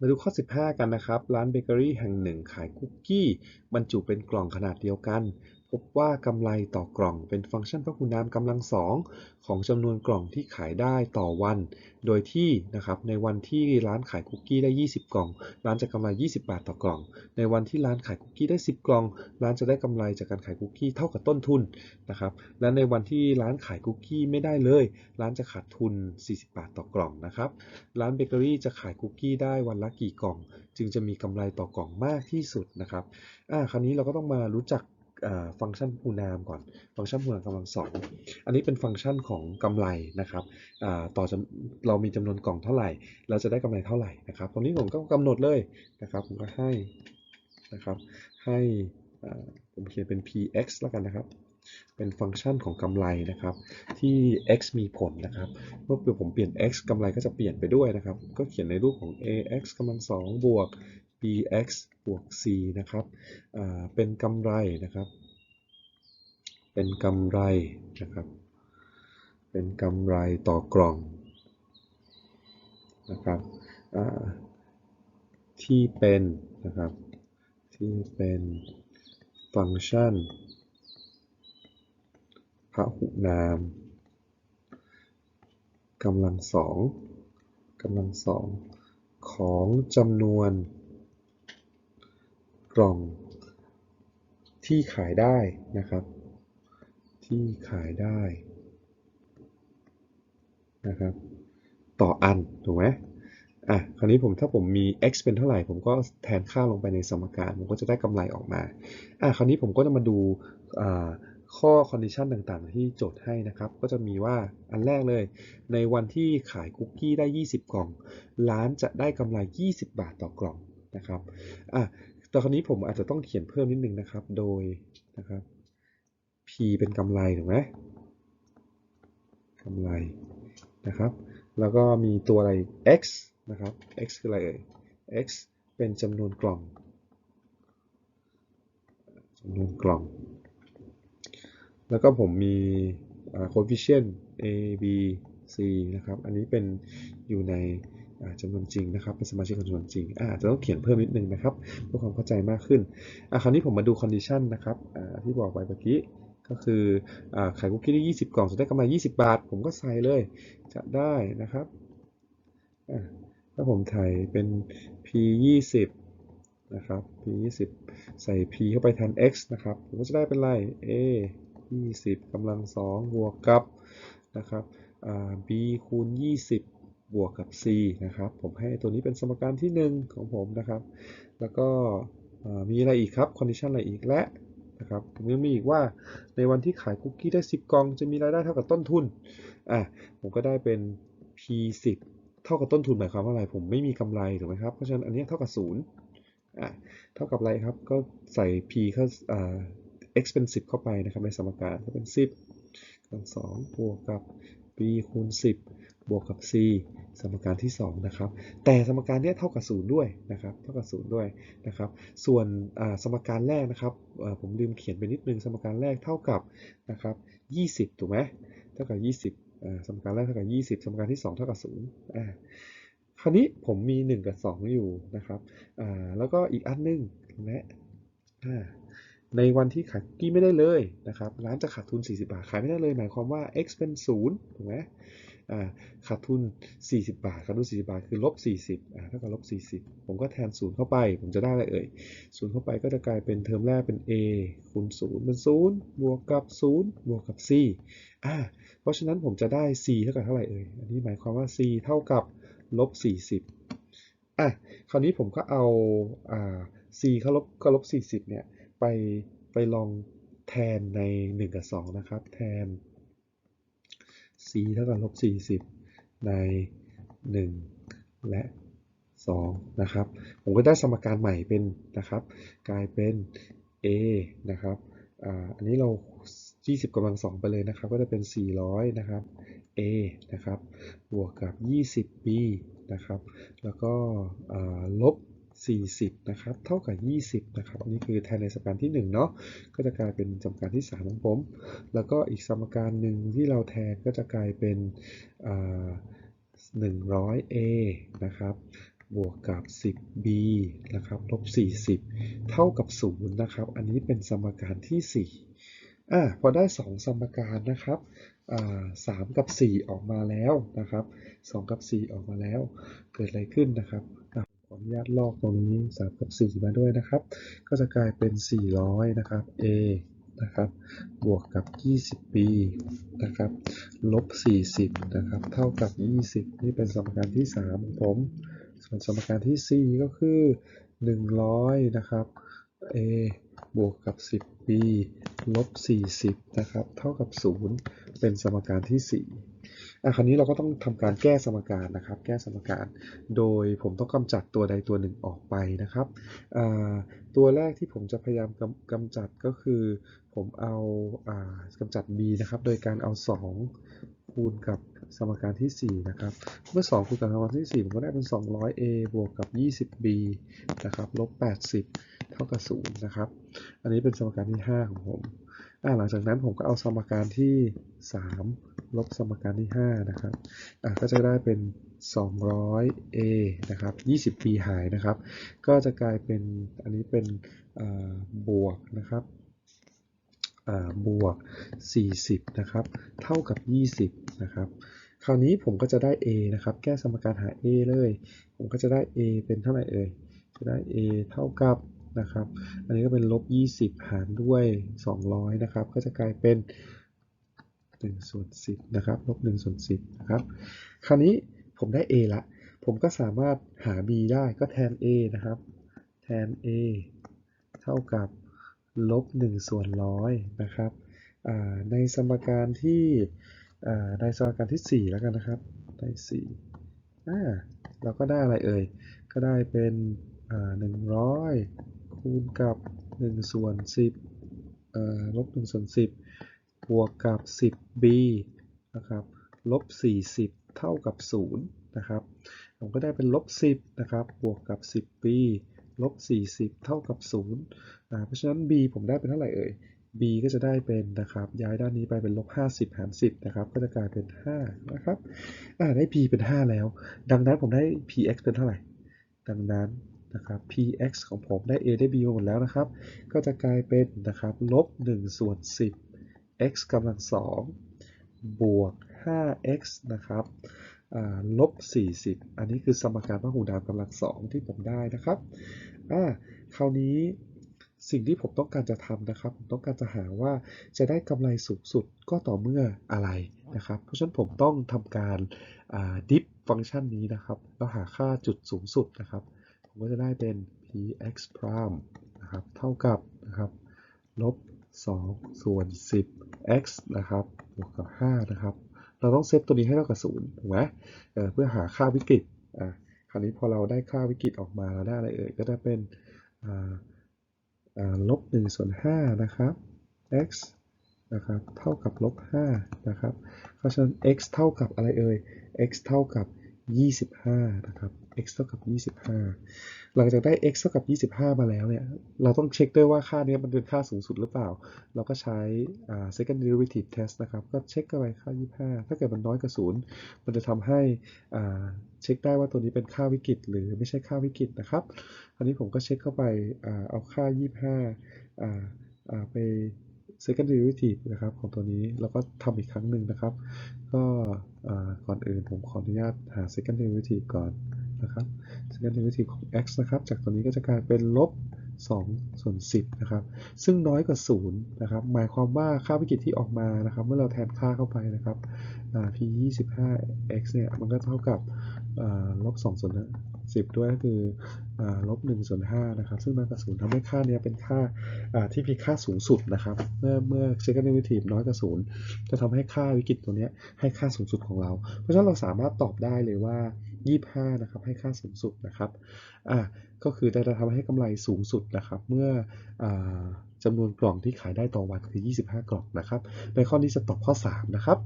มาดูข้อ 15 กันนะครับ ร้านเบเกอรี่แห่งหนึ่งขายคุกกี้ บรรจุเป็นกล่องขนาดเดียวกัน พบว่ากำไรต่อกล่องเป็นฟังก์ชันพหุนามกำลังสองของจำนวนกล่องที่ขายได้ต่อวัน โดยที่นะครับในวันที่ร้านขายคุกกี้ได้ 20 กล่อง ร้านจะกำไร 20 บาทต่อกล่อง ในวันที่ร้านขายคุกกี้ได้ 10 กล่อง ร้านจะได้กำไรจากการขายคุกกี้เท่ากับต้นทุนนะครับ และในวันที่ร้านขายคุกกี้ไม่ได้เลย ร้านจะขาดทุน 40 บาทต่อกล่องนะครับ ร้านเบเกอรี่จะขายคุกกี้ได้วันละกี่กล่อง จึงจะมีกำไรต่อกล่องมากที่สุดนะครับอ่าคราวนี้เราก็ต้องมารู้จัก ฟังก์ชันพูนามก่อน ฟังก์ชันพูนามกำลังสองอันนี้เป็นฟังก์ชันของกำไรนะครับต่อเรามีจำนวนกล่องเท่าไหร่ เราจะได้กำไรเท่าไหร่นะครับ ตรงนี้ผมก็กำหนดเลยนะครับ ผมก็ให้นะครับให้ผมเขียนเป็น px แล้วกันนะครับ เป็นฟังก์ชันของกำไรนะครับ ที่ x มีผลนะครับ เมื่อผมเปลี่ยน x กำไรก็จะเปลี่ยนไปด้วยนะครับ ก็เขียนในรูปของ ax กำลังสองบวก bx บวก c นะครับเป็นกำไรนะครับ เป็นกำไรนะครับ เป็นกำไรต่อกล่องนะครับที่เป็นนะครับ ที่เป็นฟังก์ชันพหุนามกำลังสองกำลังสองของจำนวน กล่องที่ขายได้นะครับ ที่ขายได้นะครับ ต่ออัน ถูกไหมอะ คราวนี้ผมถ้าผมมี x เป็นเท่าไหร่ ผมก็แทนค่าลงไปในสมการ ผมก็จะได้กำไรออกมา อะ คราวนี้ผมก็จะมาดูข้อคอนดิชันต่างๆ ที่โจทย์ให้นะครับ ก็จะมีว่าอันแรกเลย ในวันที่ขายคุกกี้ได้ 20 กล่อง ร้านจะได้กำไร 20 บาทต่อกล่องนะครับ อะ แต่คราวนี้ผมอาจจะต้องเขียนเพิ่มนิดนึงนะครับ โดยนะครับ p เป็นกำไรถูกไหมกำไรนะครับ แล้วก็มีตัวอะไร x นะครับ x คืออะไรเอ่ย x เป็นจำนวนกล่องจำนวนกล่อง แล้วก็ผมมี coefficient a b c นะครับ อันนี้เป็นอยู่ใน จำนวนจริงนะครับ เป็นสมาชิกของจำนวนจริงอาจจะต้องเขียนเพิ่มนิดนึงนะครับเพื่อความเข้าใจมากขึ้นคราวนี้ผมมาดูคอนดิชันนะครับที่บอกไปเมื่อกี้ก็คืออขายคุกกี้ได้ 20 กล่องจะได้กำไร 20 บาท ผมก็ใส่เลย จะได้นะครับถ้าผมถ่ายเป็น p 20นะครับ p 20ใส่ p เข้าไปแทน x นะครับ ผมก็จะได้เป็นไร a 20กำลัง2บวกกับนะครับ b คูณ 20 บวกกับ c นะครับ ผมให้ตัวนี้เป็นสมการที่ 1 ของผมนะครับ แล้วก็มีอะไรอีกครับคอนดิชันอะไรอีกและนะครับผมยังมีอีกว่าในวันที่ขายคุกกี้ได้ 10 กล่อง จะมีรายได้เท่ากับต้นทุนอะผมก็ได้เป็น p 10เท่ากับต้นทุนหมายความว่าอะไร ผมไม่มีกำไรถูกไหมครับเพราะฉะนั้นอันนี้เท่ากับ0อะเท่ากับอะไรครับก็ใส่ p เข้าอ่า x เป็น 10 เข้าไปนะครับในสมการก็เป็น 10กำลัง2บวกกับ b คูณ 10 บวกกับ c สมการที่ 2 นะครับ แต่สมการนี้เท่ากับ 0 ด้วยนะครับ เท่ากับ 0 ด้วยนะครับ ส่วนสมการแรกนะครับ ผมลืมเขียนไปนิดนึง สมการแรกเท่ากับนะครับ 20 ถูกไหมเท่ากับ 20 สมการแรกเท่ากับ 20 สมการที่ 2 เท่ากับ0อ่าคราวนี้ผมมี 1 กับ 2 อยู่นะครับอ่าแล้วก็อีกอันนึงและอ่าในวันที่ขายกี้ไม่ได้เลยนะครับ ร้านจะขาดทุน 40 บาท ขายไม่ได้เลย หมายความว่า x เป็น 0 ถูกไหม ขาดทุน 40 บาทขาดทุน 40 บาทคือลบ 40อ่าเท่ากับลบ 40 ผมก็แทน0เข้าไป ผมจะได้อะไรเอ่ย0เข้าไปก็จะกลายเป็นเทอมแรกเป็น a คูณ0เป็น 0 บวกกับ 0 บวกกับ c อ่าเพราะฉะนั้นผมจะได้ c เท่ากับเท่าไหร่เอ่ยอันนี้หมายความว่า c เท่ากับลบ 40อะคราวนี้ผมก็เอาอ่า c เขาลบก็ลบ 40 เนี่ยไปไปลองแทนใน 1 กับ 2 นะครับ แทน c เท่ากับลบ40 ใน 1 และ 2 นะครับ ผมก็ได้สมการใหม่เป็นนะครับ กลายเป็น a นะครับอันนี้เรา 20กำลัง2ไปเลยนะครับ ก็จะเป็น 400 นะครับ a นะครับ บวกกับ 20b นะครับ แล้วก็ลบ 40 นะครับ เท่ากับ 20 นะครับ อันนี้คือแทนในสมการที่ 1 เนาะ ก็จะกลายเป็นสมการที่ 3 ของผม แล้วก็อีกสมการหนึ่งที่เราแทนก็จะกลายเป็น 100a นะครับ บวกกับ 10b นะครับ ลบ 40 เท่ากับ 0 นะครับ อันนี้เป็นสมการที่ 4 อะพอได้ 2 สมการนะครับอ่า3กับ 4 ออกมาแล้วนะครับ2กับ 4 ออกมาแล้ว เกิดอะไรขึ้นนะครับ อะขออนุญาตลอกตรงนี้3กับ4มาด้วยนะครับ ก็จะกลายเป็น 400 นะครับ a นะครับ บวกกับ 20b นะครับ ลบ 40 นะครับ เท่ากับ 20 นี่เป็นสมการที่ 3 ของผม ส่วนสมการที่ 4 ก็คือ 100 นะครับ a บวกกับ 10b ลบ 40 นะครับ เท่ากับ 0 เป็นสมการที่ 4 อะคราวนี้เราก็ต้องทำการแก้สมการนะครับ แก้สมการ โดยผมต้องกำจัดตัวใดตัวหนึ่งออกไปนะครับตัวแรกที่ผมจะพยายามกำกำจัดก็คือ ผมเอาอ่ากำจัด b นะครับ โดยการเอา 2 คูณกับสมการที่ 4 นะครับ เมื่อ 2 คูณกับสมการที่ 4 ผมก็ได้เป็น 200a บวกกับ 20b นะครับลบ80 เท่ากับ 0 นะครับ อันนี้เป็นสมการที่ 5 ของผม หลังจากนั้นผมก็เอาสมการที่ 3 ลบสมการที่ 5 นะครับอะก็จะได้เป็น 200a นะครับ 20b หายนะครับ ก็จะกลายเป็นอันนี้เป็นอ่าบวกนะครับอ่าบวก 40 นะครับ เท่ากับ 20 นะครับ คราวนี้ผมก็จะได้ a นะครับ แก้สมการหา a เลย ผมก็จะได้ a เป็นเท่าไหร่เอ่ย จะได้ a เท่ากับ นะครับ อันนี้ก็เป็นลบ 20 หารด้วย 200 นะครับ ก็จะกลายเป็น1ส่วน10 นะครับ ลบ1ส่วน10 นะครับ คราวนี้ผมได้ a ละ ผมก็สามารถหา b ได้ก็แทน a นะครับ แทน a เท่ากับลบ1ส่วนร้อยนะครับ ในสมการที่ในสมการที่ 4 แล้วกันนะครับ ได้4อ่าเราก็ได้อะไรเอ่ย ก็ได้เป็นอ่า100 คูณกับ1ส่วน10อ่าลบ1ส่วน10 บวกกับ 10b นะครับลบ40 เท่ากับ0นะครับผมก็ได้เป็นลบ10นะครับบวกกับ 10b ลบ40 เท่ากับ0อ่าเพราะฉะนั้น b ผมได้เป็นเท่าไหร่เอ่ย b ก็จะได้เป็นนะครับย้ายด้านนี้ไปเป็นลบ50 หาร 10นะครับก็จะกลายเป็น5นะครับอ่าได้ p เป็น 5 แล้ว ดังนั้นผมได้ px เป็นเท่าไหร่ ดังนั้น นะครับ px ของผมได้ a ได้ b หมดแล้วนะครับ ก็จะกลายเป็นนะครับลบ1ส่วน10 x กำลัง2บวก 5x นะครับอ่าลบ 40 อันนี้คือสมการพหูดาวกำลัง 2 ที่ผมได้นะครับอ่าคราวนี้สิ่งที่ผมต้องการจะทำนะครับ ผมต้องการจะหาว่าจะได้กำไรสูงสุดก็ต่อเมื่ออะไรนะครับ เพราะฉะนั้นผมต้องทำการดิฟฟังก์ชันนี้นะครับ แล้วหาค่าจุดสูงสุดนะครับ ผมก็จะได้เป็น px prime นะครับ เท่ากับนะครับ ลบ 2 ส่วน 10 x นะครับ บวกกับ 5 นะครับ เราต้องเซตตัวนี้ให้เท่ากับ0ถูกไหมเเพื่อหาค่าวิกฤต อ่าคราวนี้พอเราได้ค่าวิกฤตออกมาเราได้อะไรเอ่ย ก็จะเป็นอ่าอ่าลบ1ส่วน5นะครับ x นะครับ เท่ากับลบ5นะครับ เพราะฉะนั้น x เท่ากับอะไรเอ่ย x เท่ากับ 25 นะครับ x เท่ากับ 25 หลังจากได้ x เท่ากับ 25 มาแล้วเนี่ย เราต้องเช็คด้วยว่าค่านี้มันเป็นค่าสูงสุดหรือเปล่า เราก็ใช้ second derivative test นะครับ ก็เช็คกันไปค่า 25 ถ้าเกิดมันน้อยกว่า 0 มันจะทำให้เช็คได้ว่าตัวนี้เป็นค่าวิกฤตหรือไม่ใช่ค่าวิกฤตนะครับ อันนี้ผมก็เช็คเข้าไปเอาค่า 25 ไป second derivative นะครับของตัวนี้แล้วก็ทำอีกครั้งหนึ่งนะครับ ก็ก่อนอื่นผมขออนุญาตหา second derivative ก่อน นะครับ second derivative ของ x นะครับ จากตัวนี้ก็จะกลายเป็นลบ2ส่วน10นะครับ ซึ่งน้อยกว่า0นะครับ หมายความว่าค่าวิกฤตที่ออกมานะครับ เมื่อเราแทนค่าเข้าไปนะครับ p 25 x เนี่ยมันก็เท่ากับลบ2ส่วน10 ด้วยก็คือลบ1ส่วน5นะครับ ซึ่งน้อยกว่า0ทำให้ค่านี้เป็นค่าที่มีค่าสูงสุดนะครับ เมื่อเมื่อ second derivative น้อยกว่า0จะทำให้ค่าวิกฤตตัวนี้ให้ค่าสูงสุดของเรา เพราะฉะนั้นเราสามารถตอบได้เลยว่า 25 นะครับ ให้ค่าสูงสุดนะครับ อ่าก็คือจะทำให้กำไรสูงสุดนะครับ เมื่ออจำนวนกล่องที่ขายได้ต่อวันคือ 25 กล่องนะครับ ในข้อนี้จะตอบข้อ 3 นะครับ